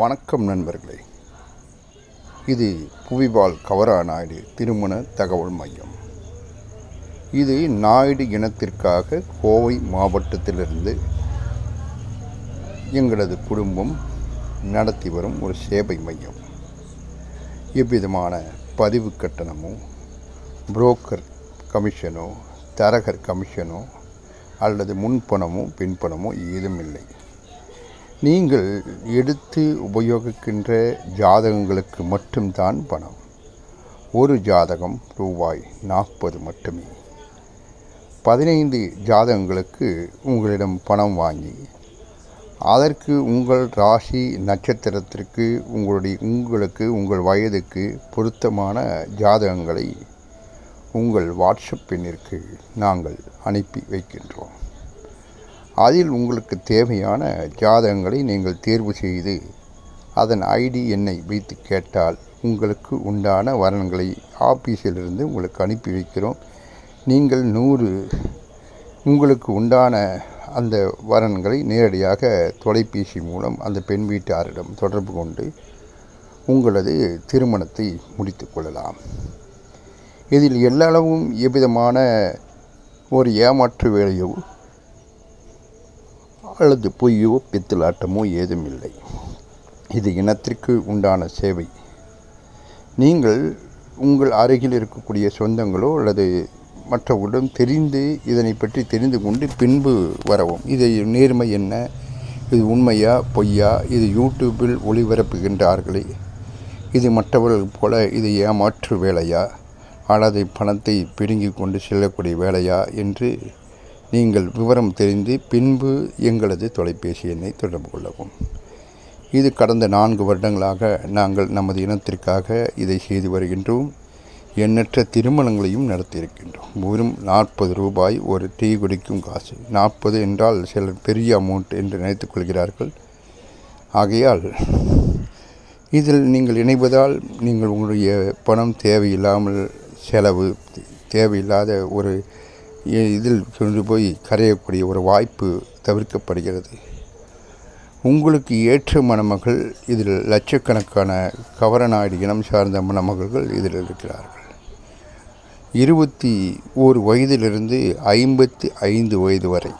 வணக்கம் நண்பர்களே. இது புவிபால் கவரா நாயுடு திருமண தகவல் மையம். இது நாயுடு இனத்திற்காக கோவை மாவட்டத்திலிருந்து எங்களது குடும்பம் நடத்தி வரும் ஒரு சேவை மையம். எவ்விதமான பதிவு கட்டணமோ புரோக்கர் கமிஷனோ தரகர் கமிஷனோ அல்லது முன்பணமோ பின்பணமோ ஏதும் இல்லை நீங்கள் எடுத்து உபயோகிக்கின்ற ஜாதகங்களுக்கு மட்டும்தான் பணம். ஒரு ஜாதகம் ரூபாய் நாற்பது மட்டுமே. பதினைந்து ஜாதகங்களுக்கு உங்களிடம் பணம் வாங்கி அதற்கு உங்கள் ராசி நட்சத்திரத்திற்கு உங்களுடைய உங்களுக்கு உங்கள் வயதுக்கு பொருத்தமான ஜாதகங்களை உங்கள் வாட்ஸ்அப் எண்ணிற்கு நாங்கள் அனுப்பி வைக்கின்றோம். அதில் உங்களுக்கு தேவையான ஜாதகங்களை நீங்கள் தேர்வு செய்து அதன் ஐடி எண்ணை வைத்து கேட்டால் உங்களுக்கு உண்டான வரன்களை ஆஃபீஸிலிருந்து உங்களுக்கு அனுப்பி வைக்கிறோம். நீங்கள் நூறு உங்களுக்கு உண்டான அந்த வரன்களை நேரடியாக தொலைபேசி மூலம் அந்த பெண் வீட்டாரிடம் தொடர்பு கொண்டு உங்களது திருமணத்தை முடித்து கொள்ளலாம். இதில் எல்லளவும் எவ்விதமான ஒரு ஏமாற்று வேலையோ அல்லது பொய்யோ பித்தலாட்டமோ ஏதும் இல்லை இது இனத்திற்கு உண்டான சேவை. நீங்கள் உங்கள் அருகில் இருக்கக்கூடிய சொந்தங்களோ அல்லது மற்றவர்களிடம் தெரிந்து இதனை பற்றி தெரிந்து கொண்டு பின்பு வரவும். இது நேர்மை என்ன? இது உண்மையா? பொய்யா? இது யூடியூப்பில் ஒளிபரப்புகின்றார்களே. இது மற்றவர்கள் போல இது ஏமாற்று வேலையா? அல்லது பணத்தை பிடுங்கி கொண்டு செல்லக்கூடிய வேலையா? என்று நீங்கள் விவரம் தெரிந்து பின்பு எங்களது தொலைபேசி எண்ணை தொடர்பு கொள்ளவும். இது கடந்த நான்கு வருடங்களாக நாங்கள் நமது இனத்திற்காக இதை செய்து வருகின்றோம். எண்ணற்ற திருமணங்களையும் நடத்தியிருக்கின்றோம். வெறும் நாற்பது ரூபாய் ஒரு டீ குடிக்கும் காசு. நாற்பது என்றால் சிலர் பெரிய அமௌண்ட் என்று நினைத்துக் கொள்கிறார்கள். ஆகையால் இதில் நீங்கள் இணைவதால் நீங்கள் உங்களுடைய பணம் தேவையில்லாமல் செலவு தேவையில்லாத ஒரு இதில் கொண்டு போய் கரையக்கூடிய ஒரு வாய்ப்பு தவிர்க்கப்படுகிறது. உங்களுக்கு ஏற்ற மணமகள் இதில் லட்சக்கணக்கான கவரநாடு இனம் சார்ந்த மணமகள்கள் இதில் இருக்கிறார்கள். இருபத்தி ஓரு வயதிலிருந்து ஐம்பத்தி ஐந்து வயது வரை.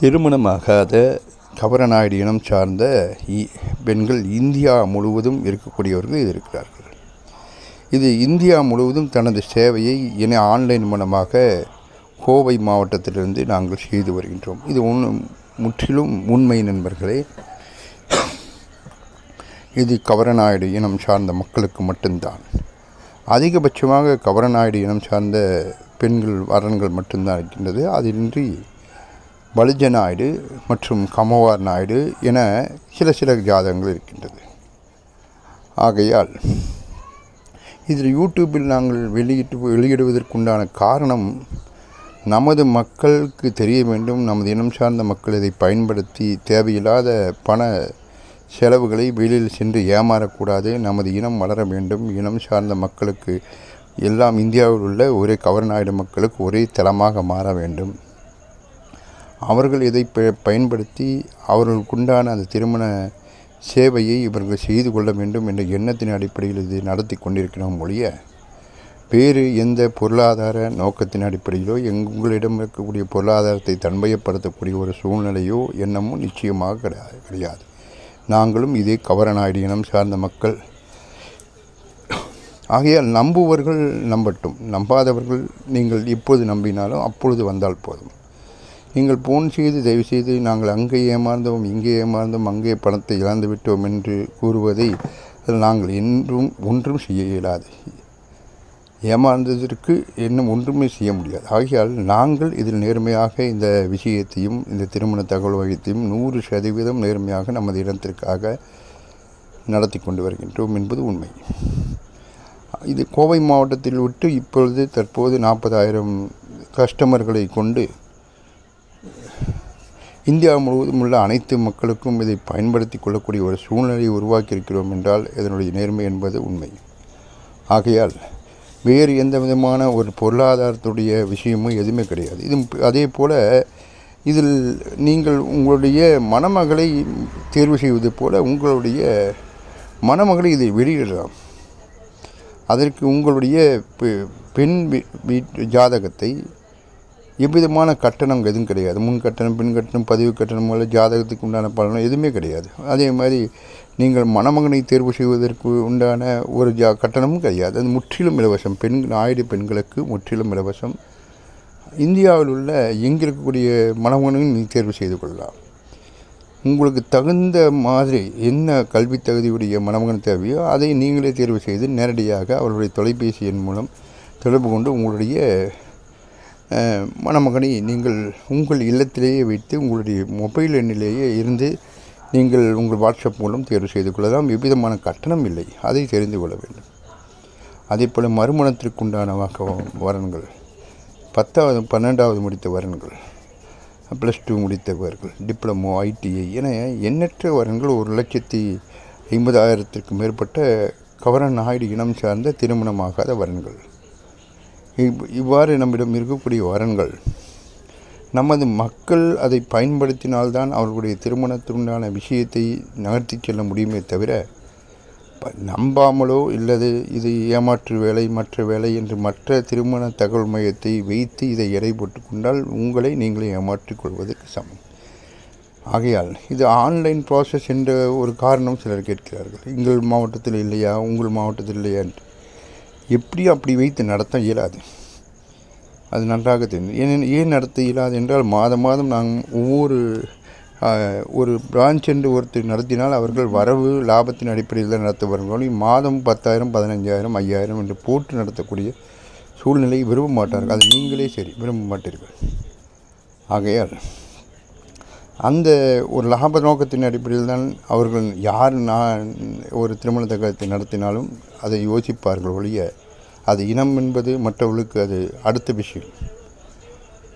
திருமணமாகாத கவரநாயுடு இனம் சார்ந்த இ- பெண்கள் இந்தியா முழுவதும் இருக்கக்கூடியவர்கள் இது இருக்கிறார்கள். இது இந்தியா முழுவதும் தனது சேவையை என ஆன்லைன் மூலமாக கோவை மாவட்டத்திலிருந்து நாங்கள் செய்து வருகின்றோம். இது ஒன்று முற்றிலும் உண்மை நண்பர்களே. இது கவரநாயுடு இனம் சார்ந்த மக்களுக்கு மட்டும்தான். அதிகபட்சமாக கவரநாயுடு இனம் சார்ந்த பெண்கள் வரன்கள் மட்டும்தான் இருக்கின்றது. அதிலின்றி பலிஜ நாயுடு மற்றும் கமவார் நாயுடு என சில சில ஜாதகங்கள் இருக்கின்றது. ஆகையால் இதில் யூடியூப்பில் நாங்கள் வெளியிட்டு வெளியிடுவதற்குண்டான காரணம் நமது மக்களுக்கு தெரிய வேண்டும் நமது இனம் சார்ந்த மக்கள் இதை பயன்படுத்தி தேவையில்லாத பண செலவுகளை வெளியில் சென்று ஏமாறக்கூடாது. நமது இனம் வளர வேண்டும். இனம் சார்ந்த மக்களுக்கு எல்லாம் இந்தியாவில் உள்ள ஒரே கவர்நாயுடு மக்களுக்கு ஒரே தளமாக மாற வேண்டும். அவர்கள் இதை ப- பயன்படுத்தி அவர்களுக்குண்டான அந்த திருமண சேவையை இவர்கள் செய்து கொள்ள வேண்டும் என்ற எண்ணத்தின் அடிப்படையில் இது நடத்தி கொண்டிருக்கிறோம் ஒழிய வேறு எந்த பொருளாதார நோக்கத்தின் அடிப்படையிலோ எங் உங்களிடம் இருக்கக்கூடிய பொருளாதாரத்தை தன்மையப்படுத்தக்கூடிய ஒரு சூழ்நிலையோ எண்ணமும் நிச்சயமாக கிடையாது கிடையாது. நாங்களும் இதே கவரநாயுடு இனம் சார்ந்த மக்கள். ஆகையால் நம்புவர்கள் நம்பட்டும். நம்பாதவர்கள் நீங்கள் இப்போது நம்பினாலும் அப்பொழுது வந்தால் போதும். நீங்கள் போன் செய்து தயவு செய்து நாங்கள் அங்கே ஏமாந்தோம் இங்கே ஏமாந்தோம் அங்கே பணத்தை இழந்து விட்டோம் என்று கூறுவதை நாங்கள் என்றும் ஒன்றும் செய்ய இயலாது. ஏமாந்ததற்கு இன்னும் ஒன்றுமே செய்ய முடியாது. ஆகையால் நாங்கள் இதில் நேர்மையாக இந்த விஷயத்தையும் இந்த திருமண தகவல் வகையத்தையும் நூறு சதவீதம் நேர்மையாக நமது இடத்திற்காக நடத்தி கொண்டு வருகின்றோம் என்பது உண்மை. இது கோவை மாவட்டத்தில் விட்டு இப்பொழுது தற்போது நாற்பதாயிரம் கஸ்டமர்களை கொண்டு இந்தியா முழுவதும் உள்ள அனைத்து மக்களுக்கும் இதை பயன்படுத்தி கொள்ளக்கூடிய ஒரு சூழ்நிலையை உருவாக்கியிருக்கிறோம் என்றால் இதனுடைய நேர்மை என்பது உண்மை. ஆகையால் வேறு எந்த விதமான ஒரு பொருளாதாரத்துடைய விஷயமும் எதுவுமே கிடையாது. இது அதே போல் இதில் நீங்கள் உங்களுடைய மணமகளை தேர்வு செய்வது போல உங்களுடைய மணமகளை இதை வெளியிடலாம். அதற்கு உங்களுடைய பெ- பெண் வீ- வீட்டு ஜாதகத்தை எவ்விதமான கட்டணம் எதுவும் கிடையாது. முன் கட்டணம் பின் கட்டணம் பதிவு கட்டணம் அல்ல ஜாதகத்துக்கு உண்டான பலனும் எதுவுமே கிடையாது. அதே மாதிரி நீங்கள் மணமகனை தேர்வு செய்வதற்கு உண்டான ஒரு ஜா கட்டணமும் கிடையாது. அது முற்றிலும் இலவசம். பெண் ஆயுத பெண்களுக்கு முற்றிலும் இலவசம். இந்தியாவில் உள்ள எங்கிருக்கக்கூடிய மணமகனையும் நீ தேர்வு செய்து கொள்ளலாம். உங்களுக்கு தகுந்த மாதிரி என்ன கல்வி தகுதியுடைய மணமகன் தேவையோ அதை நீங்களே தேர்வு செய்து நேரடியாக அவர்களுடைய தொலைபேசி எண் மூலம் தொடர்பு கொண்டு உங்களுடைய மணமகனை நீங்கள் உங்கள் இல்லத்திலேயே வைத்து உங்களுடைய மொபைல் எண்ணிலேயே இருந்து நீங்கள் உங்கள் வாட்ஸ்அப் மூலம் தேர்வு செய்து கொள்ளலாம். எவ்விதமான கட்டணம் இல்லை. அதை தெரிந்து கொள்ள வேண்டும். அதே போல் மறுமணத்திற்குண்டான வாக்க வரன்கள் பத்தாவது பன்னெண்டாவது முடித்த வரன்கள் ப்ளஸ் டூ முடித்தவர்கள் டிப்ளமோ ஐடிஐ என எண்ணற்ற வரன்கள் ஒரு லட்சத்தி ஐம்பதாயிரத்திற்கு மேற்பட்ட கவரன் நாயுடு இனம் சார்ந்த திருமணமாகாத வரன்கள். இவ்வாறு நம்மிடம் இருக்கக்கூடிய வரன்கள் நமது மக்கள் அதை பயன்படுத்தினால்தான் அவர்களுடைய திருமணத்துண்டான விஷயத்தை நகர்த்தி செல்ல முடியுமே தவிர ப- நம்பாமலோ இல்லது இது ஏமாற்று வேலை மற்ற வேலை என்று மற்ற திருமண தகவல் மையத்தை வைத்து இதை எடை போட்டு கொண்டால் உங்களை நீங்களே ஏமாற்றிக் கொள்வதற்கு சமம். ஆகையால் இது ஆன்லைன் ப்ராசஸ் என்ற ஒரு காரணம் சிலர் கேட்கிறார்கள். எங்கள் மாவட்டத்தில் இல்லையா? உங்கள் மாவட்டத்தில் இல்லையா? என்று. எப்படி அப்படி வைத்து நடத்த இயலாது. அது நன்றாக தெரியும் ஏன் ஏன் நடத்த இயலாது என்றால் மாதம் மாதம் நாங்கள் ஒவ்வொரு ஒரு பிரான்ச் என்று ஒருத்தர் நடத்தினால் அவர்கள் வரவு லாபத்தின் அடிப்படையில் தான் நடத்த நடத்துவார்கள் மாதம் பத்தாயிரம் பதினஞ்சாயிரம் ஐயாயிரம் என்று போட்டு நடத்தக்கூடிய சூழ்நிலையை விரும்ப மாட்டார்கள். அது நீங்களே சரி விரும்ப மாட்டீர்கள். ஆகையால் அந்த ஒரு லாப நோக்கத்தின் அடிப்படையில் தான் அவர்கள் யார் நான் ஒரு திருமண தகவத்தை நடத்தினாலும் அதை யோசிப்பார்கள் ஒழிய அது இனம் என்பது மற்றவர்களுக்கு அது அடுத்த விஷயம்.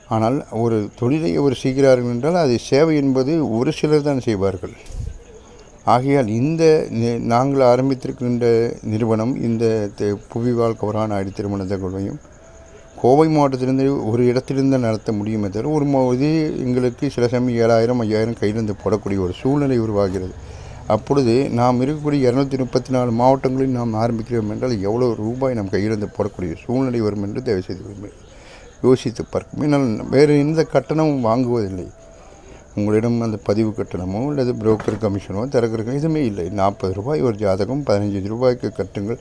ஆனால் ஒரு தொழிலை அவர் செய்கிறார்கள் என்றால் அது சேவை என்பது ஒரு சிலர் தான் செய்வார்கள். ஆகையால் இந்த நாங்கள் ஆரம்பித்திருக்கின்ற நிறுவனம் இந்த தி- புவிவாழ் கவரான திருமண தகவலையும் கோவை மாவட்டத்திலிருந்து ஒரு இடத்திலிருந்து நடத்த முடியுமே தவிர ஒரு இது எங்களுக்கு சில சமயம் ஏழாயிரம் ஐயாயிரம் கையிலிருந்து போடக்கூடிய ஒரு சூழ்நிலை உருவாகிறது. அப்பொழுது நாம் இருக்கக்கூடிய இரநூத்தி முப்பத்தி நாலு மாவட்டங்களில் நாம் ஆரம்பிக்கிறோம் என்றால் எவ்வளோ ரூபாய் நம் கையிலிருந்து போடக்கூடிய சூழ்நிலை வரும் என்று தயவு செய்து யோசித்து பார்க்கும். ஏன்னால் வேறு எந்த கட்டணமும் வாங்குவதில்லை. உங்களிடம் அந்த பதிவு கட்டணமோ அல்லது புரோக்கர் கமிஷனோ திறக்கிற எதுவுமே இல்லை. நாற்பது ரூபாய் ஒரு ஜாதகம் பதினஞ்சு ரூபாய்க்கு கட்டுங்கள்.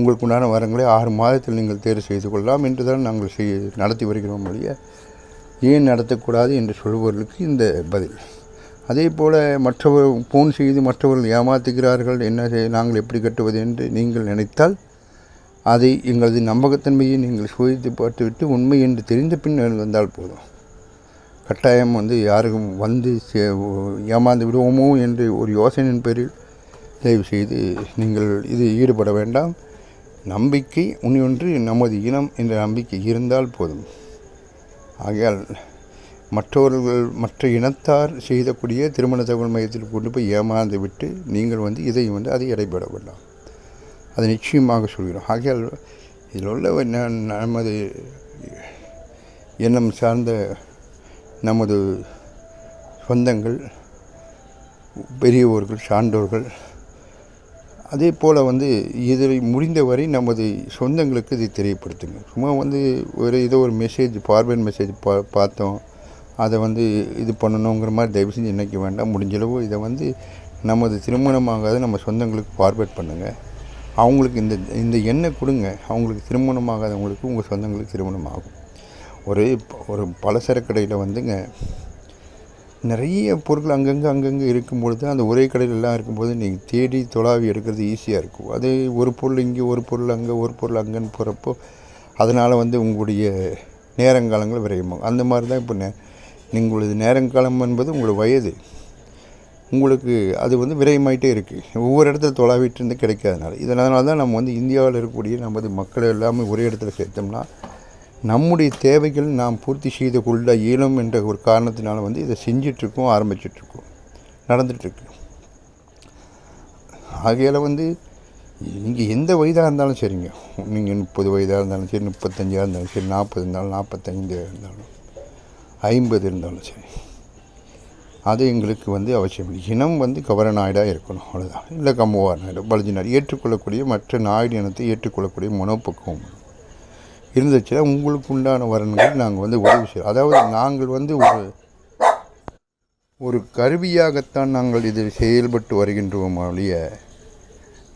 உங்களுக்கு உண்டான வரங்களை ஆறு மாதத்தில் நீங்கள் தேர்வு செய்து கொள்ளலாம் என்று தான் நாங்கள் செய்ய நடத்தி வருகிறோம் ஒழிய ஏன் நடத்தக்கூடாது என்று சொல்பவர்களுக்கு இந்த பதில். அதே போல் மற்றவர் ஃபோன் செய்து மற்றவர்கள் ஏமாத்துகிறார்கள் என்ன செய்ய நாங்கள் எப்படி கட்டுவது என்று நீங்கள் நினைத்தால் அதை எங்களது நம்பகத்தன்மையை நீங்கள் சோதித்து பார்த்துவிட்டு உண்மை என்று தெரிந்த பின் வந்தால் போதும். கட்டாயம் வந்து யாருக்கும் வந்து சே- ஏமாந்து விடுவோமோ என்று ஒரு யோசனையின் பேரில் தயவு செய்து நீங்கள் இது ஈடுபட வேண்டாம். நம்பிக்கை ஒன்று நமது இனம் என்ற நம்பிக்கை இருந்தால் போதும். ஆகையால் மற்றவர்கள் மற்ற இனத்தார் செய்தக்கூடிய திருமண தகவல் மையத்தில் கொண்டு போய் ஏமாந்து விட்டு நீங்கள் வந்து இதை வந்து அதை இடைபெற வேண்டாம். அதை நிச்சயமாக சொல்கிறோம். ஆகையால் இதில் உள்ள நமது எண்ணம் சார்ந்த நமது சொந்தங்கள் பெரியவர்கள் சான்றோர்கள் அதே போல் வந்து இதில் முடிந்தவரை நமது சொந்தங்களுக்கு இதை தெரியப்படுத்துங்க. சும்மா வந்து ஒரு ஏதோ ஒரு மெசேஜ் ஃபார்வேர்ட் மெசேஜ் பா பார்த்தோம். அதை வந்து இது பண்ணணுங்கிற மாதிரி தயவு செஞ்சு நினைக்க வேண்டாம். முடிஞ்சளவு இதை வந்து நமது திருமணமாகாத நம்ம சொந்தங்களுக்கு ஃபார்வேர்ட் பண்ணுங்கள் அவங்களுக்கு இந்த இந்த எண்ணெய் கொடுங்க. அவங்களுக்கு திருமணமாகாதவங்களுக்கு உங்கள் சொந்தங்களுக்கு திருமணம் ஆகும் ஒரு ஒரு பலசரக்கடையில் வந்துங்க நிறைய பொருட்கள் அங்கங்கே அங்கங்கே இருக்கும்பொழுது அந்த ஒரே கடையில் எல்லாம் இருக்கும்போது நீங்கள் தேடி தொலாவி எடுக்கிறது ஈஸியாக இருக்கும். அது ஒரு பொருள் இங்கே ஒரு பொருள் அங்கே ஒரு பொருள் அங்கேன்னு போகிறப்போ அதனால் வந்து உங்களுடைய நேரங்காலங்கள் விரையமாகும் அந்த மாதிரி தான் இப்போ நே உங்களது நேரங்காலம் என்பது உங்களோட வயது. உங்களுக்கு அது வந்து விரயமாயிட்டே இருக்குது ஒவ்வொரு இடத்துல தொலாவிட்டு இருந்து கிடைக்காதனால. இதனால தான் நம்ம வந்து இந்தியாவில் இருக்கக்கூடிய நமது மக்கள் எல்லாமே ஒரே இடத்துல சேர்த்தோம்னா நம்முடைய தேவைகள் நாம் பூர்த்தி செய்து கொள்ள இயலும் என்ற ஒரு காரணத்தினால வந்து இதை செஞ்சிட்ருக்கோம் ஆரம்பிச்சிட்ருக்கோம் நடந்துகிட்ருக்கு ஆகையால் வந்து நீங்கள் எந்த வயதாக இருந்தாலும் சரிங்க. நீங்கள் முப்பது வயதாக இருந்தாலும் சரி முப்பத்தஞ்சாக இருந்தாலும் சரி நாற்பது இருந்தாலும் நாற்பத்தைந்து இருந்தாலும் ஐம்பது இருந்தாலும் சரி. அது எங்களுக்கு வந்து அவசியம் இல்லை. இனம் வந்து கவர நாயுடாக இருக்கணும் அவ்வளோதான் இல்லை கம்முவா நாயுடு பலஜி நாயுடு ஏற்றுக்கொள்ளக்கூடிய மற்ற நாயுடு இனத்தை ஏற்றுக்கொள்ளக்கூடிய மனோப்பக்குவம் இருந்துச்சுன்னா உங்களுக்கு உண்டான வரன்கள் நாங்கள் வந்து உதவி செய்வோம் அதாவது நாங்கள் வந்து ஒரு ஒரு கருவியாகத்தான் நாங்கள் இதில் செயல்பட்டு வருகின்றோம் ஒழிய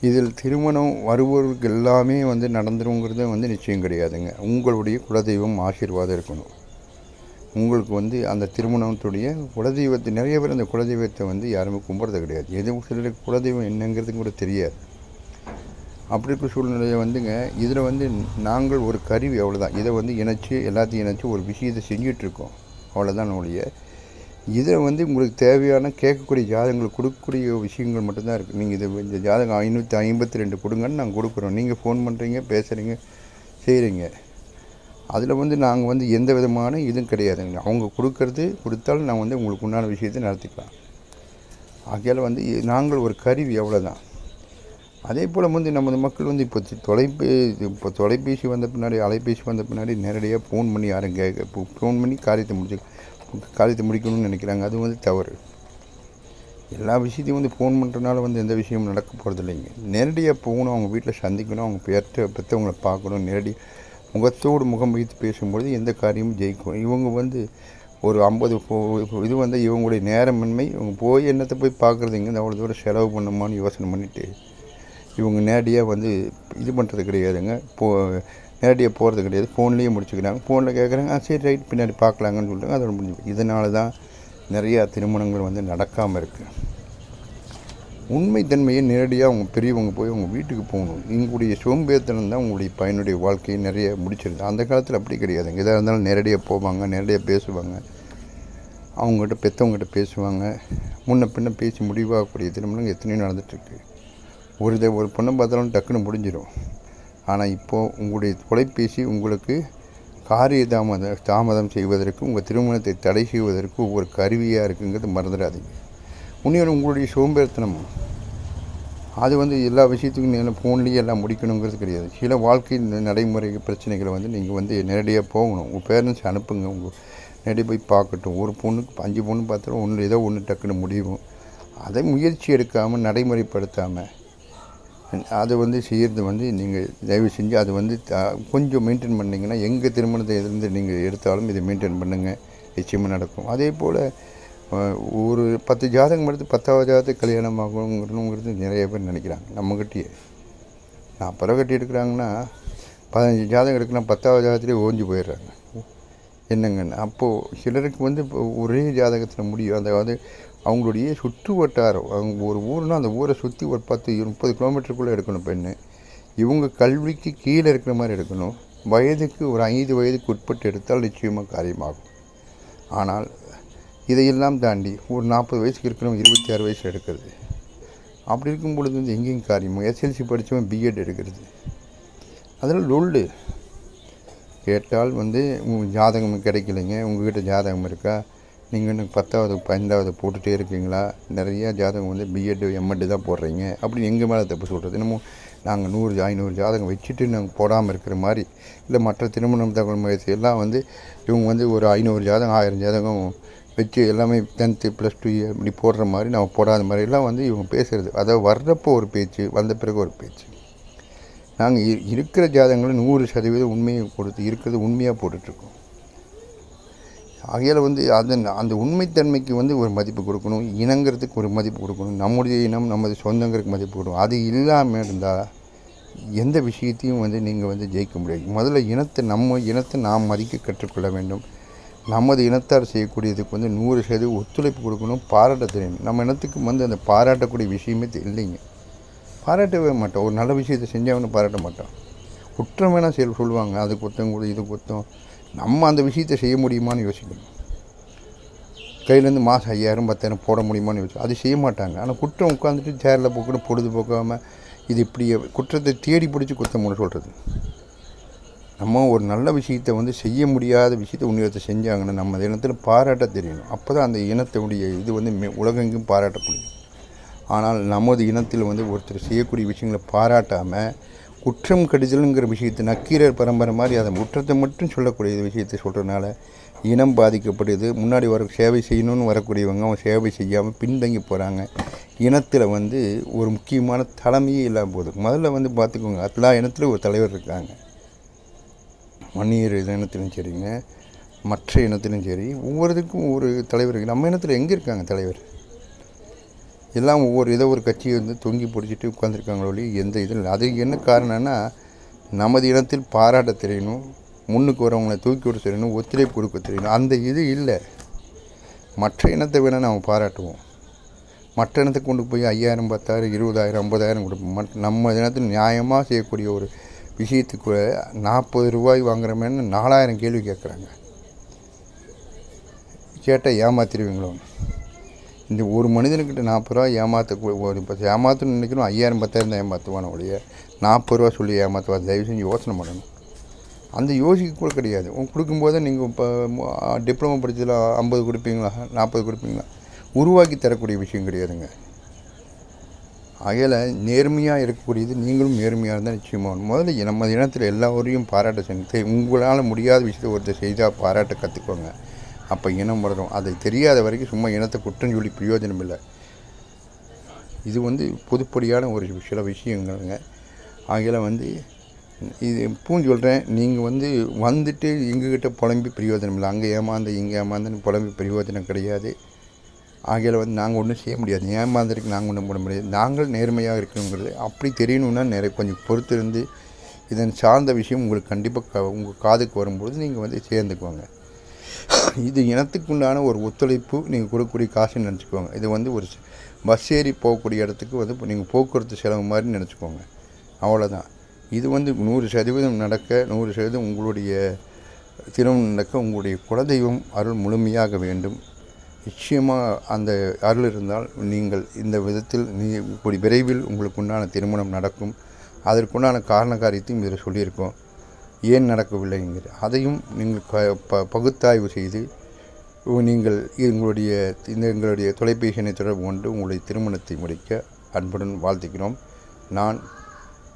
இதில் திருமணம் வருபவர்களுக்கு எல்லாமே வந்து நடந்துருங்கிறது வந்து நிச்சயம் கிடையாதுங்க. உங்களுடைய குலதெய்வம் ஆசீர்வாதம் இருக்கணும். உங்களுக்கு வந்து அந்த திருமணத்துடைய குலதெய்வத்தை நிறைய பேர் அந்த குலதெய்வத்தை வந்து யாருமே கும்பிட்றது கிடையாது. எதுவும் சிலருக்கு குலதெய்வம் என்னங்கிறது கூட தெரியாது. அப்படி இருக்க சூழ்நிலையை வந்துங்க இதில் வந்து நாங்கள் ஒரு கருவி அவ்வளோதான் இதை வந்து இணைச்சி எல்லாத்தையும் இணைச்சி ஒரு விஷயத்தை செஞ்சிட்ருக்கோம். அவ்வளோதான் நம்மளுடைய. இதில் வந்து உங்களுக்கு தேவையான கேட்கக்கூடிய ஜாதகங்கள் கொடுக்கக்கூடிய விஷயங்கள் மட்டும்தான் இருக்குது நீங்கள் இதை இந்த ஜாதகம் ஐநூற்றி ஐம்பத்தி ரெண்டு கொடுங்கன்னு நாங்கள் கொடுக்குறோம். நீங்கள் ஃபோன் பண்ணுறீங்க பேசுகிறீங்க செய்கிறீங்க அதில் வந்து நாங்கள் வந்து எந்த விதமான இதுவும் கிடையாதுங்க. அவங்க கொடுக்கறது கொடுத்தாலும் நான் வந்து உங்களுக்கு உண்டான விஷயத்தை நடத்திக்கலாம். ஆகையால் வந்து நாங்கள் ஒரு கருவி அவ்வளோதான் அதே போல் வந்து நமது மக்கள் வந்து இப்போ தொலைபே இப்போ தொலைபேசி வந்த பின்னாடி அலைபேசி வந்த பின்னாடி நேரடியாக ஃபோன் பண்ணி யாரும் கேட்க ஃபோன் பண்ணி காரியத்தை முடிச்சு காரியத்தை முடிக்கணும்னு நினைக்கிறாங்க. அது வந்து தவறு. எல்லா விஷயத்தையும் வந்து ஃபோன் பண்ணுறதுனால வந்து எந்த விஷயமும் நடக்க போகிறது இல்லைங்க. நேரடியாக போகணும் அவங்க வீட்டில் சந்திக்கணும். அவங்க பெற்ற பெற்றவங்களை பார்க்கணும். நேரடி முகத்தோடு முகம் வைத்து பேசும்பொழுது எந்த காரியமும் ஜெயிக்கும். இவங்க வந்து ஒரு ஐம்பது இது வந்து இவங்களுடைய நேரமின்மை. இவங்க போய் என்னத்தை போய் பார்க்குறதுங்க? இந்த அவ்வளோ தூரம் செலவு பண்ணுமான்னு யோசனை பண்ணிவிட்டு இவங்க நேரடியாக வந்து இது பண்ணுறது கிடையாதுங்க. போ நேரடியாக போகிறது கிடையாது. ஃபோன்லேயே முடிச்சுக்கிறாங்க. ஃபோனில் கேட்குறாங்க ஆ சரி ரைட் பின்னாடி பார்க்கலாங்கன்னு சொல்லிட்டு அதோட முடிஞ்சு இதனால தான் நிறையா திருமணங்கள் வந்து நடக்காமல் இருக்குது உண்மைத்தன்மையை நேரடியாக அவங்க பெரியவங்க போய் அவங்க வீட்டுக்கு போகணும். உங்களுடைய சோம்பேத்தனம் தான் உங்களுடைய பையனுடைய வாழ்க்கையை நிறைய முடிச்சிருது அந்த காலத்தில் அப்படி கிடையாதுங்க. எதாக இருந்தாலும் நேரடியாக போவாங்க நேரடியாக பேசுவாங்க. அவங்ககிட்ட பெற்றவங்ககிட்ட பேசுவாங்க. முன்ன பின்ன பேசி முடிவாகக்கூடிய திருமணங்கள் எத்தனையோ நடந்துகிட்ருக்கு ஒரு இதை ஒரு பொண்ணை பார்த்தாலும் டக்குன்னு முடிஞ்சிடும் ஆனால் இப்போது உங்களுடைய தொலைபேசி உங்களுக்கு காரிய தாமத தாமதம் செய்வதற்கு உங்கள் திருமணத்தை தடை செய்வதற்கு ஒரு கருவியாக இருக்குங்கிறது மறந்துடாதீங்க. இன்னொன்று உங்களுடைய சோம்பேறித்தனம். அது வந்து எல்லா விஷயத்துக்கும் நீங்கள் ஃபோன்லேயே எல்லாம் முடிக்கணுங்கிறது கிடையாது. சில வாழ்க்கை நடைமுறை பிரச்சனைகளை வந்து நீங்கள் வந்து நேரடியாக போகணும். உங்கள் பேரண்ட்ஸ் அனுப்புங்க. உங்கள் நேரடியாக போய் பார்க்கட்டும். ஒரு பொண்ணுக்கு அஞ்சு பொண்ணு பார்த்தாலும் ஒன்று ஏதோ ஒன்று டக்குன்னு முடியும். அதை முயற்சி எடுக்காமல் நடைமுறைப்படுத்தாமல் அதை வந்து செய்கிறது வந்து நீங்கள் தயவு செஞ்சு அது வந்து த- கொஞ்சம் மெயின்டைன் பண்ணிங்கன்னா எங்கள் திருமணத்தை இருந்து நீங்கள் எடுத்தாலும் இதை மெயின்டைன் பண்ணுங்கள் நிச்சயமாக நடக்கும். அதே போல் ஒரு பத்து ஜாதகம் எடுத்து பத்தாவது ஜாதகத்தை கல்யாணம் ஆகணுங்கிறது நிறைய பேர் நினைக்கிறாங்க. நம்மக்கிட்டேயே நான் பிறகு கட்டி எடுக்கிறாங்கன்னா பதினஞ்சு ஜாதகம் எடுக்கலாம் பத்தாவது ஜாதகத்திலே ஓஞ்சி போயிடுறாங்க. என்னங்கன்னு. அப்போது சிலருக்கு வந்து இப்போ ஒரே ஜாதகத்தில் முடியும். அதாவது அவங்களுடைய சுற்று வட்டாரம். அவங்க ஒரு ஊர்னால் அந்த ஊரை சுற்றி ஒரு பத்து முப்பது கிலோமீட்டருக்குள்ளே எடுக்கணும் பெண்ணு. இவங்க கல்விக்கு கீழே இருக்கிற மாதிரி எடுக்கணும். வயதுக்கு ஒரு ஐந்து வயதுக்கு உட்பட்டு எடுத்தால் நிச்சயமாக காரியமாகும். ஆனால் இதையெல்லாம் தாண்டி ஒரு நாற்பது வயசுக்கு இருக்கிறவங்க இருபத்தி ஆறு வயசு எடுக்கிறது. அப்படி இருக்கும் பொழுது வந்து எங்கேயும் காரியம்? எஸ்எல்சி படித்தவன் பிஎட் எடுக்கிறது. அதெல்லாம் லொல்லு. கேட்டால் வந்து உங்கள் ஜாதகம் கிடைக்கலைங்க. உங்ககிட்ட ஜாதகம் இருக்கா? நீங்கள் இன்னும் பத்தாவது பன்னெண்டாவது போட்டுகிட்டே இருக்கீங்களா? நிறையா ஜாதகம் வந்து பிஎட்டு எம்எட்டு தான் போடுறீங்க. அப்படின்னு எங்கள் மேலே தப்பு சொல்கிறது என்னமோ நாங்கள் நூறு ஐநூறு ஜாதகம் வச்சுட்டு நாங்கள் போடாமல் இருக்கிற மாதிரி இல்லை மற்ற திருமணம் தகவல் மையத்தை எல்லாம் வந்து இவங்க வந்து ஒரு ஐநூறு ஜாதகம் ஆயிரம் ஜாதகம் வச்சு எல்லாமே டென்த்து ப்ளஸ் டூ இப்படி போடுற மாதிரி நம்ம போடாத மாதிரிலாம் வந்து இவங்க பேசுகிறது அதை வர்றப்போ ஒரு பேச்சு வந்த பிறகு ஒரு பேச்சு. நாங்கள் இருக்கிற ஜாதகங்களை நூறு சதவீதம் உண்மையை கொடுத்து இருக்கிறது உண்மையாக போட்டுட்ருக்கோம் ஆகையால் வந்து அந்த அந்த உண்மைத்தன்மைக்கு வந்து ஒரு மதிப்பு கொடுக்கணும் இனங்கிறதுக்கு ஒரு மதிப்பு கொடுக்கணும் நம்முடைய இனம் நமது சொந்தங்கிறதுக்கு மதிப்பு கொடுக்கணும். அது இல்லாமல் இருந்தால் எந்த விஷயத்தையும் வந்து நீங்கள் வந்து ஜெயிக்க முடியாது. முதல்ல இனத்தை நம்ம இனத்தை நாம் மதிக்க கற்றுக்கொள்ள வேண்டும். நமது இனத்தார் செய்யக்கூடியதுக்கு வந்து நூறு சதவீதம் ஒத்துழைப்பு கொடுக்கணும் பாராட்ட தெரியும் நம்ம இனத்துக்கு வந்து அந்த பாராட்டக்கூடிய விஷயமே இல்லைங்க. பாராட்டவே மாட்டோம். ஒரு நல்ல விஷயத்தை செஞ்சவனு பாராட்ட மாட்டோம். குற்றம் வேணால் செயல் சொல்லுவாங்க. அது குத்தம் கூட இது குத்தம் நம்ம அந்த விஷயத்தை செய்ய முடியுமான்னு யோசிக்கணும். கையிலேருந்து மாதம் ஐயாயிரம் பத்தாயிரம் போட முடியுமான்னு யோசிச்சு அது செய்ய மாட்டாங்க. ஆனால் குற்றம் உட்காந்துட்டு சேரில் போக்குன்னு பொழுதுபோக்காமல் இது இப்படி குற்றத்தை தேடி பிடிச்சி குற்றம்னு சொல்கிறது நம்ம ஒரு நல்ல விஷயத்தை வந்து செய்ய முடியாத விஷயத்தை உன்னியத்தை செஞ்சாங்கன்னா நம்ம இனத்தில் பாராட்ட தெரியணும். அப்போ தான் அந்த இனத்தினுடைய இது வந்து மே- உலகெங்கும் பாராட்ட முடியும் ஆனால் நமது இனத்தில் வந்து ஒருத்தர் செய்யக்கூடிய விஷயங்களை பாராட்டாமல் குற்றம் கடிதலுங்கிற விஷயத்தை நக்கீரர் பரம்பரை மாதிரி அதை குற்றத்தை மட்டும் சொல்லக்கூடிய விஷயத்தை சொல்கிறதுனால இனம் பாதிக்கப்படுது. முன்னாடி வர சேவை செய்யணும்னு வரக்கூடியவங்க அவங்க சேவை செய்யாமல் பின்தங்கி போகிறாங்க இனத்தில் வந்து ஒரு முக்கியமான தலைமையே இல்லாமல் போகுது. முதல்ல வந்து பார்த்துக்கோங்க எல்லா இனத்துலையும் ஒரு தலைவர் இருக்காங்க. மன்னியர் இனத்திலும் சரிங்க மற்ற இனத்திலும் சரி ஒவ்வொருத்துக்கும் ஒரு தலைவர் நம்ம இனத்தில் எங்கே இருக்காங்க தலைவர்? எல்லாம் ஒவ்வொரு ஏதோ ஒரு கட்சியை வந்து தொங்கி பிடிச்சிட்டு உட்காந்துருக்காங்களோ எந்த இதில் இல்லை. அதுக்கு என்ன காரணம்னா நமது இனத்தில் பாராட்ட தெரியணும் முன்னுக்கு வரவங்களை தூக்கி விட தெரியணும் ஒத்துழைப்பு கொடுக்க தெரியணும். அந்த இது இல்லை. மற்ற இனத்தை வேணால் நம்ம பாராட்டுவோம். மற்ற இனத்துக்கு கொண்டு போய் ஐயாயிரம் பத்தாயிரம் இருபதாயிரம் ஐம்பதாயிரம் கொடுப்போம். மற்ற நம்ம இனத்தில் நியாயமாக செய்யக்கூடிய ஒரு விஷயத்துக்கு நாற்பது ரூபாய் வாங்குறமேன்னு நாலாயிரம் கேள்வி கேட்குறாங்க. கேட்டால் ஏமாத்திடுவீங்களோன்னு இந்த ஒரு மனிதனுக்கிட்ட நாற்பது ரூபா ஏமாற்ற ஒரு இப்போ ஏமாற்றணும்னு நினைக்கிறோம் ஐயாயிரம் பத்தாயிரம் தான் ஏமாற்றுவான ஒழிய நாற்பது ரூபா சொல்லி ஏமாற்றுவா தயவு செஞ்சு யோசனை பண்ணணும். அந்த யோசிக்க கூட கிடையாது. உங்க கொடுக்கும்போது நீங்கள் இப்போ டிப்ளமோ படித்ததில் ஐம்பது கொடுப்பீங்களா? நாற்பது கொடுப்பீங்களா? உருவாக்கி தரக்கூடிய விஷயம் கிடையாதுங்க. ஆகையில் நேர்மையாக இருக்கக்கூடியது நீங்களும் நேர்மையாக இருந்தால் நிச்சயமாக முதல்ல நம்ம இனத்தில் எல்லாரையும் பாராட்ட செஞ்சு உங்களால் முடியாத விஷயத்தை ஒருத்தர் செய்தால் பாராட்ட கற்றுக்கோங்க அப்போ இனம் வளரும் அதை தெரியாத வரைக்கும் சும்மா இனத்தை குற்றம் சொல்லி பிரயோஜனம் இல்லை. இது வந்து பொதுப்படியான ஒரு சில விஷயங்கள்ங்க. ஆகையில் வந்து இது இப்பவும் சொல்கிறேன் நீங்கள் வந்து வந்துட்டு எங்ககிட்ட புலம்பி பிரயோஜனம் இல்லை. அங்கே ஏமாந்து இங்கே ஏமாந்துன்னு புலம்பி பிரயோஜனம் கிடையாது. ஆகையில் வந்து நாங்கள் ஒன்றும் செய்ய முடியாது. ஏமாந்துருக்கு நாங்கள் ஒன்றும் பண்ண முடியாது. நாங்கள் நேர்மையாக இருக்கணுங்கிறது அப்படி தெரியணுன்னா நிறைய கொஞ்சம் பொறுத்திருந்து இதன் சார்ந்த விஷயம் உங்களுக்கு கண்டிப்பாக உங்கள் காதுக்கு வரும்போது நீங்கள் வந்து சேர்ந்துக்குவாங்க. இது இனத்துக்குண்டான ஒரு ஒத்துழைப்பு நீங்கள் கொடுக்கக்கூடிய காசுன்னு நினச்சிக்கோங்க. இது வந்து ஒரு பஸ் ஏறி போகக்கூடிய இடத்துக்கு வந்து இப்போ நீங்கள் போக்குவரத்து செலவு மாதிரி நினச்சிக்கோங்க. அவ்வளோதான் இது வந்து நூறு சதவீதம் நடக்க நூறு சதவீதம் உங்களுடைய திருமணம் நடக்க உங்களுடைய குலதெய்வம் அருள் முழுமையாக வேண்டும். நிச்சயமாக அந்த அருள் இருந்தால் நீங்கள் இந்த விதத்தில் நீ இப்படி விரைவில் உங்களுக்கு உண்டான திருமணம் நடக்கும். அதற்குண்டான காரண காரியத்தையும் இதில் சொல்லியிருக்கோம். ஏன் நடக்கவில்லைங்கிற அதையும் நீங்கள் ப பகுத்தாய்வு செய்து நீங்கள் எங்களுடைய இந்த எங்களுடைய தொலைபேசி எண்ணை தொடர்பு கொண்டு உங்களுடைய திருமணத்தை முடிக்க அன்புடன் வாழ்த்துக்கிறோம் நான்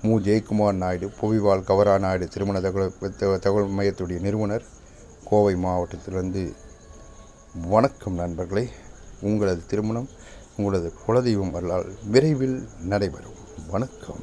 மு. ஜெயக்குமார் நாயுடு புவிவாழ் கவரா நாயுடு திருமண தகவல் தகவல் மையத்துடைய நிறுவனர் கோவை மாவட்டத்திலிருந்து. வணக்கம் நண்பர்களே. உங்களது திருமணம் உங்களது குலதெய்வம் வரலால் விரைவில் நடைபெறும். வணக்கம்.